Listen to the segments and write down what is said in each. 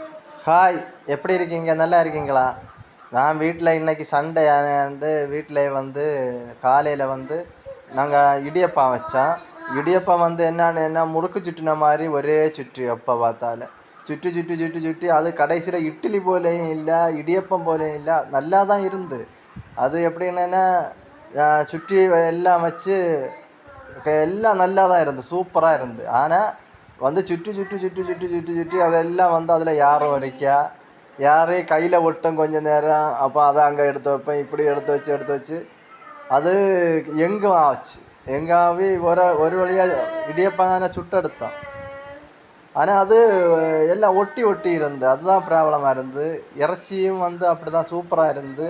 Hi எப்படி இருக்கீங்க? நல்லா இருக்கீங்களா? நான் வீட்டில் இன்னைக்கு சண்டே. வந்து வீட்டில் வந்து காலையில் வந்து நாங்கள் இடியப்பம் வச்சோம். இடியப்பம் வந்து என்னன்னு என்ன முறுக்கு சுற்றின மாதிரி ஒரே சுற்றி எப்போ பார்த்தாலும். சுற்றி சுற்றி சுற்றி சுற்றி அது கடைசியில் இட்லி போலேயும் இல்லை இடியப்பம் போலேயும் இல்லை. நல்லா தான் இருந்து. அது எப்படின்னா சுற்றி எல்லாம் வச்சு எல்லாம் நல்லா தான் இருந்து. சூப்பராக இருந்து. ஆனால் வந்து சுற்றி சுற்றி சுற்றி சுற்றி சுட்டு சுற்றி அதெல்லாம் வந்து அதில் யாரும் வரைக்கா யாரையும் கையில் ஒட்டும் கொஞ்சம் நேரம். அப்போ அதை அங்கே எடுத்து வைப்பேன் இப்படி எடுத்து வச்சு எடுத்து வச்சு. அது எங்கும் ஆச்சு. எங்காவி ஒரு ஒரு வழியாக இடியப்பான சுட்டெடுத்தோம் ஆனால் அது எல்லாம் ஒட்டி ஒட்டி இருந்து. அதுதான் ப்ராப்ளமாக இருந்து. இறைச்சியும் வந்து அப்படி தான் சூப்பராக இருந்து.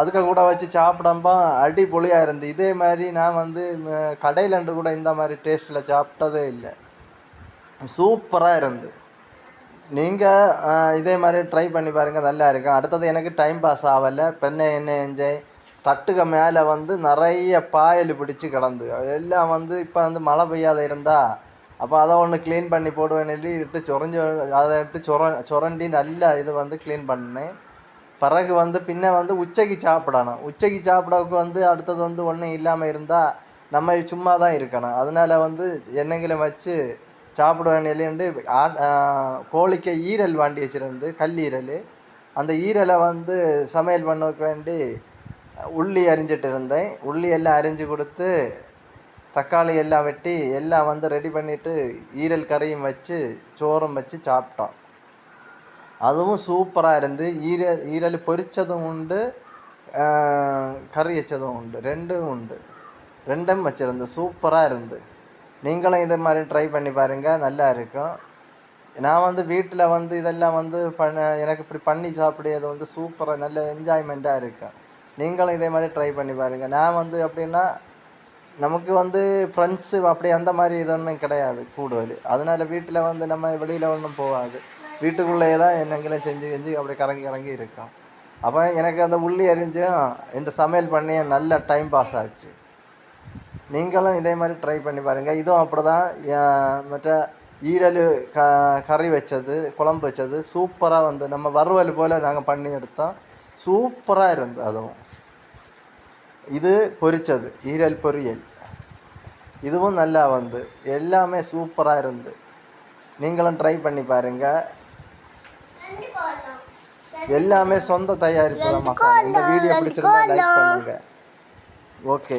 அதுக்கு கூட வச்சு சாப்பிடம்பா அடிப்பொலியாக இருந்து. இதே மாதிரி நான் வந்து கடையிலண்டு கூட இந்த மாதிரி டேஸ்ட்டில் சாப்பிட்டதே இல்லை. சூப்பராக இருந்து. நீங்கள் இதே மாதிரி ட்ரை பண்ணி பாருங்கள் நல்லா இருக்கும் அடுத்தது எனக்கு டைம் பாஸ் ஆகலை. பெண்ணை என்ன என்ஜாய் தட்டுக்கு மேலே வந்து நிறைய பாயல் பிடிச்சி கிடந்து எல்லாம் வந்து இப்போ வந்து மழை பெய்யாத இருந்தால் அப்போ அதை ஒன்று க்ளீன் பண்ணி போடுவேன் சொல்லி எடுத்து சுரஞ்சி அதை எடுத்து சொர சொரண்டி நல்லா இது வந்து க்ளீன் பண்ணேன். பிறகு வந்து பின்ன வந்து உச்சைக்கு சாப்பிடணும். உச்சைக்கு சாப்பிடவுக்கு வந்து அடுத்தது வந்து ஒன்றும் இல்லாமல் இருந்தால் நம்ம சும்மா தான் இருக்கணும். அதனால வந்து எண்ணெய்களை வச்சு சாப்பிடுவேன் இல்லைண்டு கோழிக்கு ஈரல் வாண்டி வச்சுருந்து கல்லீரல் அந்த ஈரலை வந்து சமையல் பண்ணக்கு வேண்டி உள்ளி அரிஞ்சிட்டு இருந்தேன். உள்ளி எல்லாம் அரிஞ்சு கொடுத்து தக்காளி எல்லாம் வெட்டி எல்லாம் வந்து ரெடி பண்ணிவிட்டு ஈரல் கறியும் வச்சு சோறும் வச்சு சாப்பிட்டோம். அதுவும் சூப்பராக இருந்து. ஈரல் ஈரல் பொரிச்சதும் உண்டு கறி வச்சதும் உண்டு. ரெண்டும் உண்டு. ரெண்டும் வச்சுருந்து சூப்பராக இருந்து. நீங்களும் இது மாதிரி ட்ரை பண்ணி பாருங்கள் நல்லா இருக்கும். நான் வந்து வீட்டில் வந்து இதெல்லாம் வந்து பண்ண எனக்கு இப்படி பண்ணி சாப்பிடுறது வந்து சூப்பராக நல்ல என்ஜாய்மெண்ட்டாக இருக்கும். நீங்களும் இதே மாதிரி ட்ரை பண்ணி பாருங்கள் நான் வந்து அப்படின்னா நமக்கு வந்து ஃப்ரெண்ட்ஸு அப்படி அந்த மாதிரி இதொன்றும் கிடையாது கூடுதல். அதனால் வீட்டில் வந்து நம்ம வெளியில் ஒன்றும் போகாது. வீட்டுக்குள்ளேயே தான் என்னங்கெல்லாம் செஞ்சு செஞ்சு அப்படி கறங்கி கறங்கி இருக்கும். அப்போ எனக்கு அந்த உள்ளி எரிஞ்சும் இந்த சமையல் பண்ணி நல்ல டைம் பாஸ் ஆச்சு. நீங்களும் இதே மாதிரி ட்ரை பண்ணி பாருங்கள் இதுவும் அப்படி தான் மற்ற ஈரல் க கறி வச்சது குழம்பு வச்சது சூப்பராக வந்து நம்ம வறுவல் போல் நாங்கள் பண்ணி எடுத்தோம். சூப்பராக இருந்தது அதுவும். இது பொரிச்சது ஈரல் பொரியல். இதுவும் நல்லா வந்து எல்லாமே சூப்பராக இருந்து. நீங்களும் ட்ரை பண்ணி பாருங்கள் எல்லாமே சொந்த தயாரிப்பு தான் மசாலா. இந்த வீடியோ பிடிச்சிருந்தா லைக் பண்ணுங்க. ஓகே